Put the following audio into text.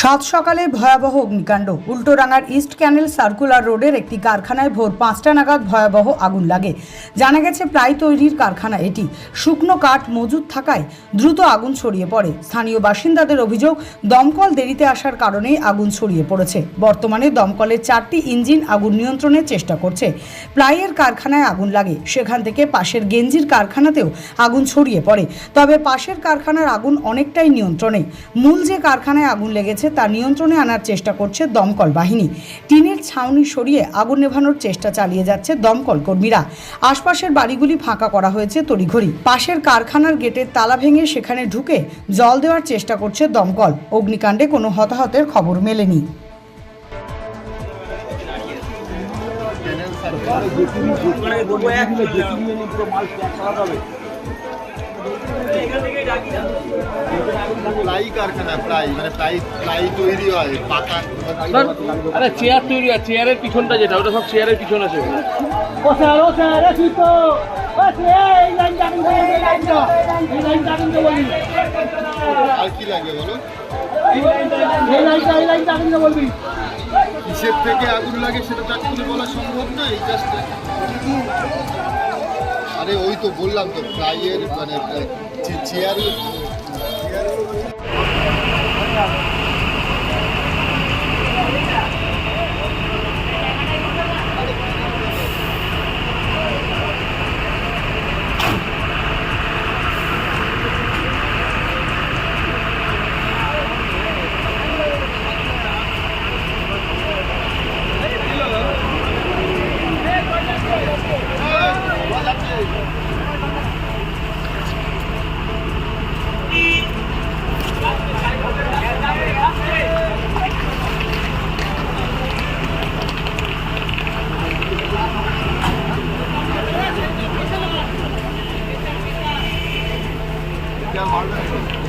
সাত সকালে ভয়াবহ অগ্নিকাণ্ড। উল্টোডাঙ্গার ইস্ট ক্যানেল সার্কুলার রোডের একটি কারখানায় ভোর পাঁচটা নাগাদ ভয়াবহ আগুন লাগে। জানা গেছে, প্রায় তৈরির কারখানা এটি। শুকনো কাঠ মজুদ থাকায় দ্রুত আগুন ছড়িয়ে পড়ে। স্থানীয় বাসিন্দাদের অভিযোগ, দমকল দেরিতে আসার কারণেই আগুন ছড়িয়ে পড়েছে। বর্তমানে দমকলের চারটি ইঞ্জিন আগুন নিয়ন্ত্রণের চেষ্টা করছে। প্লাইয়ের কারখানায় আগুন লাগে। সেখান থেকে পাশের গেঞ্জির কারখানাতেও আগুন ছড়িয়ে পড়ে। তবে পাশের কারখানার আগুন অনেকটাই নিয়ন্ত্রণে। মূল যে কারখানায় আগুন লেগেছে তা নিয়ন্ত্রণে আনার চেষ্টা করছে দমকল বাহিনী। টিনের ছাউনি সরিয়ে আগুন নেভানোর চেষ্টা চালিয়ে যাচ্ছে দমকল কর্মীরা। আশপাশের বাড়িগুলি ফাঁকা করা হয়েছে তড়িঘড়ি। পাশের কারখানার গেটের তালা ভেঙে সেখানে ঢুকে জল দেওয়ার চেষ্টা করছে দমকল। অগ্নিকাণ্ডে কোনো হতাহতের খবর মেলেনি। প্লাই কারখানা প্লাই মানে প্লাই প্লাই তৈরি হয় পাকা। আরে চেয়ার তৈরি আর চেয়ারের পিছনটা যেটা ওটা সব চেয়ারের পিছন আছে। আর কি লাগে বলো? এই লাইনটা এই লাইন যাবেন তো বলবি। কিসের থেকে আগুন লাগে সেটা বলা সম্ভব না এই জাস্ট আরে ওই তো বললাম তো প্লাইয়ের মানে চেয়ারের Halle.